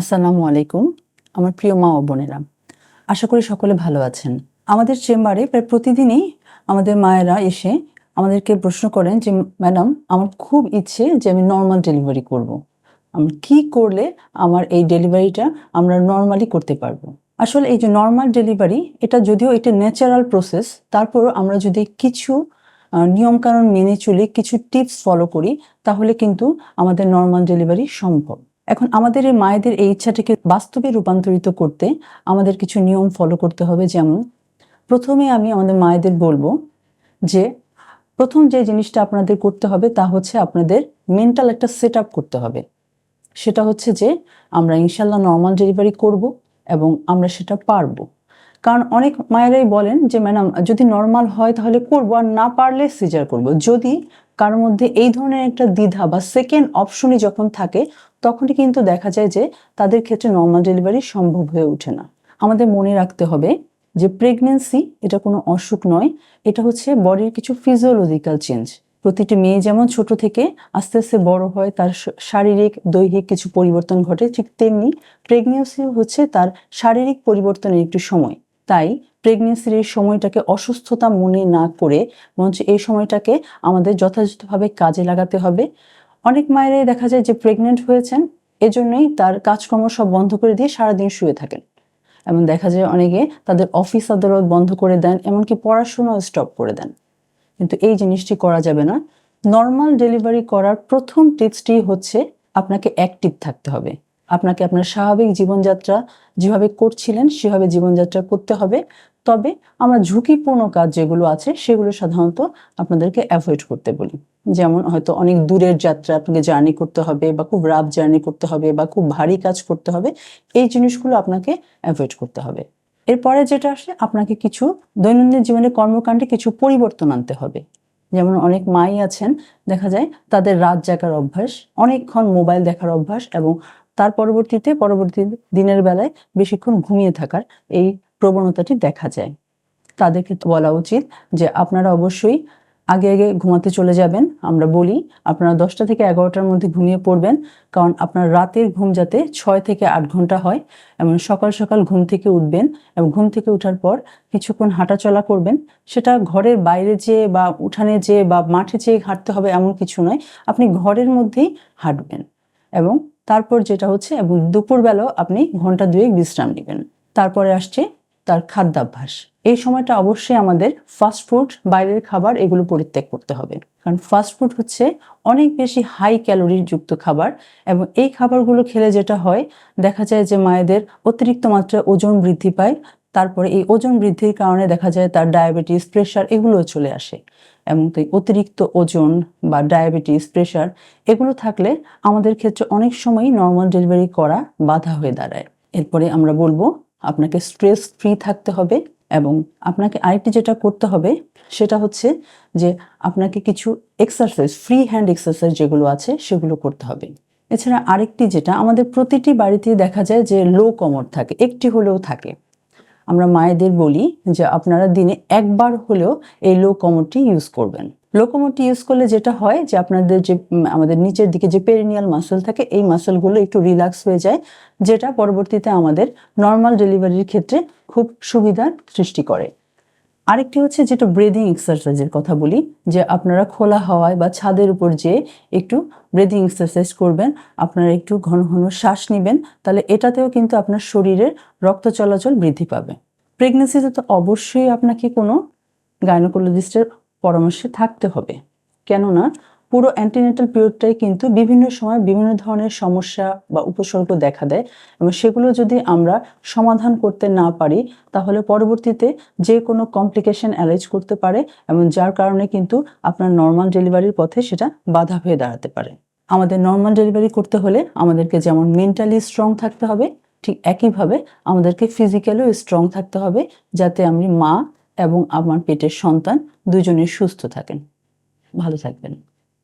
আসসালামু আলাইকুম, আমার প্রিয় মা ও বোনেরা। আশা করি সকলে ভালো আছেন। আমাদের চেম্বারে প্রায় প্রতিদিনই আমাদের মায়েরা এসে আমাদেরকে প্রশ্ন করেন যে, ম্যাডাম, আমার খুব ইচ্ছে যে আমি নর্মাল ডেলিভারি করব। আমি কি করলে আমার এই ডেলিভারিটা আমরা নর্মালি করতে পারব? আসলে এই যে নর্মাল ডেলিভারি, এটা যদিও এটা ন্যাচারাল প্রসেস, তারপরও আমরা যদি কিছু নিয়মকানুন মেনে চলে কিছু টিপস ফলো করি, তাহলে কিন্তু আমাদের নর্মাল ডেলিভারি সম্ভব। এখন আমাদের এই মায়েদের এই ইচ্ছাটাকে বাস্তবে রূপান্তরিত করতে আমাদের কিছু নিয়ম ফলো করতে হবে। যেমন, প্রথমে আমি আমাদের মায়েদের বলব যে, প্রথম যে জিনিসটা আপনাদের করতে হবে তা হচ্ছে আপনাদের মেন্টাল একটা সেট আপ করতে হবে। সেটা হচ্ছে যে, আমরা ইনশাল্লাহ নর্মাল ডেলিভারি করব এবং আমরা সেটা পারব। কারণ অনেক মায়েরাই বলেন যে, ম্যাডাম, যদি নর্মাল হয় তাহলে করব আর না পারলে সিজার করব। যদি কারোর মধ্যে এই ধরনের একটা দ্বিধা বা সেকেন্ড অপশনই যখন থাকে, তখনই কিন্তু দেখা যায় যে, তাদের ক্ষেত্রে নর্মাল ডেলিভারি সম্ভব হয়ে ওঠে না। আমাদের মনে রাখতে হবে যে প্রেগনেন্সি এটা কোনো অসুখ নয়, এটা হচ্ছে বডির কিছু ফিজিওলজিক্যাল চেঞ্জ প্রতিটি মেয়ে যেমন ছোট থেকে আস্তে আস্তে বড় হয়, তার শারীরিক, দৈহিক কিছু পরিবর্তন ঘটে, ঠিক তেমনি প্রেগনেন্সি হচ্ছে তার শারীরিক পরিবর্তনের একটি সময়। তাই প্রেগনেন্সির এই সময়টাকে অসুস্থতা মনে না করে বরঞ্চ এই সময়টাকে আমাদের যথাযথভাবে কাজে লাগাতে হবে। অনেক মায়েরাই দেখা যায় যে প্রেগনেন্ট হয়েছেন, এজন্যই তার কাজকর্ম সব বন্ধ করে দিয়ে সারাদিন শুয়ে থাকেন। এমন দেখা যায় অনেকে তাদের অফিস আদালত বন্ধ করে দেন, এমনকি পড়াশোনাও স্টপ করে দেন। কিন্তু এই জিনিসটি করা যাবে না। নর্মাল ডেলিভারি করার প্রথম টিপসটি হচ্ছে আপনাকে অ্যাক্টিভ থাকতে হবে। আপনাকে আপনার স্বাভাবিক জীবনযাত্রা যেভাবে করছিলেন, সেভাবে জীবনযাত্রা করতে হবে। তবে আমরা ঝুঁকিপূর্ণ কাজ যেগুলো আছে, সেগুলো সাধারণত আপনাদেরকে অ্যাভয়েড করতে বলি। যেমন হয়তো অনেক দূরের যাত্রা, আপনাকে জার্নি করতে হবে বা খুব রাফ জার্নি করতে হবে বা খুব ভারী কাজ করতে হবে, এই জিনিসগুলো আপনাকে অ্যাভয়েড করতে হবে। এরপরে যেটা আসে, আপনাকে কিছু দৈনন্দিন জীবনের কর্মকাণ্ডে কিছু পরিবর্তন আনতে হবে। যেমন অনেক মাই আছেন, দেখা যায় তাদের রাত জাগার অভ্যাস, অনেকক্ষণ মোবাইল দেখার অভ্যাস এবং তার পরবর্তীতে পরবর্তী দিনের বেলায় বেশিক্ষণ ঘুমিয়ে থাকার এই প্রবণতাটি দেখা যায়। তাদেরকে বলা উচিত যে আপনারা অবশ্যই আগে আগে ঘুমাতে চলে যাবেন। আমরা বলি আপনারা দশটা থেকে এগারোটার মধ্যে ঘুমিয়ে পড়বেন, কারণ আপনার রাতের ঘুম যাতে ছয় থেকে আট ঘণ্টা হয়, এবং সকাল সকাল ঘুম থেকে উঠবেন এবং ঘুম থেকে ওঠার পর কিছুক্ষণ হাঁটাচলা করবেন, সেটা ঘরের বাইরে যেয়ে বা উঠানে যেয়ে বা মাঠে যেয়ে হাঁটতে হবে এমন কিছু নয়। আপনি ঘরের মধ্যেই হাঁটবেন এবং তারপর যেটা হচ্ছে, এবং দুপুরবেলাও আপনি ঘণ্টা দুয়েক বিশ্রাম নেবেন। তারপরে আসছে তার খাদ্যাভ্যাস। এই সময়টা অবশ্যই আমাদের ফাস্ট ফুড বাইরের খাবার এগুলো পরিত্যাগ করতে হবে। কারণ ফাস্ট ফুড হচ্ছে অনেক বেশি হাই ক্যালোরির যুক্ত খাবার, এবং এই খাবারগুলো খেলে যেটা হয়, দেখা যায় যে মায়েদের অতিরিক্ত মাত্রায় ওজন বৃদ্ধি পায় তারপরে এই ওজন বৃদ্ধির কারণে দেখা যায় তার ডায়াবেটিস প্রেশার এগুলো চলে আসে। তো অতিরিক্ত ওজন বা ডায়াবেটিস প্রেশার এগুলো থাকলে আমাদের ক্ষেত্রে অনেক সময়ই নর্মাল ডেলিভারি করা বাধা হয়ে দাঁড়ায়। এরপরে আমরা বলব আপনাকে স্ট্রেস ফ্রি থাকতে হবে এবং আপনাকে আরেকটি যেটা করতে হবে সেটা হচ্ছে যে আপনাকে কিছু এক্সারসাইজ ফ্রি হ্যান্ড এক্সারসাইজ যেগুলো আছে সেগুলো করতে হবে। এছাড়া আরেকটি যেটা আমাদের প্রতিটি বাড়িতে দেখা যায় যে লো কমর থাকে, একটি হলেও থাকে। আমরা মায়েদের বলি যে আপনারা দিনে একবার হলেও এই লো কমরটি ইউজ করবেন। লো কমরটি ইউজ করলে যেটা হয় যে আপনাদের যে আমাদের নিচের দিকে যে পেরিনিয়াল মাসল থাকে, এই মাসলগুলো একটু রিল্যাক্স হয়ে যায়, যেটা পরবর্তীতে আমাদের নর্মাল ডেলিভারির ক্ষেত্রে খুব সুবিধার সৃষ্টি করে। আরেকটি হচ্ছে যেটা ব্রেদিং এক্সারসাইজের কথা বলি, যে আপনারা খোলা হাওয়ায় বা ছাদের উপর যেয়ে একটু ব্রেদিং এক্সারসাইজ করবেন, আপনারা একটু ঘন ঘন শ্বাস নেবেন, তাহলে এটাতেও কিন্তু আপনার শরীরের রক্ত চলাচল বৃদ্ধি পাবে। প্রেগনেন্সিতে তো অবশ্যই আপনাকে কোনো গাইনোকোলজিস্টের পরামর্শে থাকতে হবে। কেননা পুরো অ্যান্টিনেটাল পিরিয়ডটাই কিন্তু বিভিন্ন সময় বিভিন্ন ধরনের সমস্যা বা উপসর্গ দেখা দেয় এবং সেগুলো যদি আমরা সমাধান করতে না পারি, তাহলে পরবর্তীতে যে কোনো কমপ্লিকেশন অ্যারেঞ্জ করতে পারে এবং যার কারণে কিন্তু আপনার নর্মাল ডেলিভারির পথে সেটা বাধা হয়ে দাঁড়াতে পারে। আমাদের নর্মাল ডেলিভারি করতে হলে আমাদেরকে যেমন মেন্টালি স্ট্রং থাকতে হবে, ঠিক একইভাবে আমাদেরকে ফিজিক্যালিও স্ট্রং থাকতে হবে যাতে আমি মা এবং আমার পেটের সন্তান দুজনেই সুস্থ থাকেন। ভালো থাকবেন।